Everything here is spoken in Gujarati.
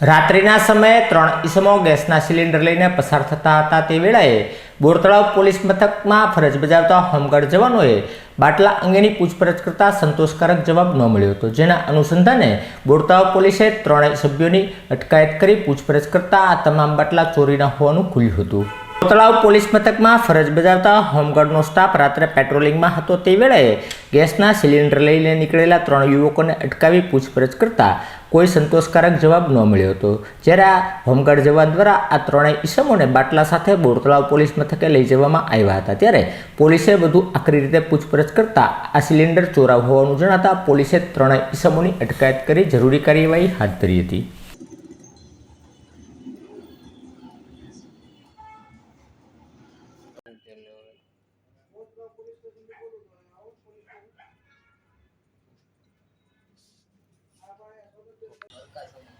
રાત્રિના સમયે ત્રણ ઈસમો ગેસના સિલિન્ડર લઈને પસાર થતા હતા તે વેળાએ બોરતળાવ પોલીસ મથકમાં ફરજ બજાવતા હોમગાર્ડ જવાનોએ બાટલા અંગેની પૂછપરછ કરતા સંતોષકારક જવાબ ન મળ્યો હતો, જેના અનુસંધાને બોરતળાવ પોલીસે ત્રણેય સભ્યોની અટકાયત કરી પૂછપરછ કરતા આ તમામ બાટલા ચોરીના હોવાનું ખુલ્યું હતું. તળાવ પોલીસ મથકમાં ફરજ બજાવતા હોમગાર્ડનો સ્ટાફ રાત્રે પેટ્રોલિંગમાં હતો તે વેળાએ ગેસના સિલિન્ડર લઈને નીકળેલા ત્રણ યુવકોને અટકાવી પૂછપરછ કરતા કોઈ સંતોષકારક જવાબ ન મળ્યો હતો. જ્યારે આ હોમગાર્ડ જવાન દ્વારા આ ત્રણેય ઈસમોને બાટલા સાથે બોરતળાવ પોલીસ મથકે લઈ જવામાં આવ્યા હતા. ત્યારે પોલીસે વધુ આકરી રીતે પૂછપરછ કરતા આ સિલિન્ડર ચોરાવ હોવાનું જણાતા પોલીસે ત્રણેય ઈસમોની અટકાયત કરી જરૂરી કાર્યવાહી હાથ ધરી હતી. thank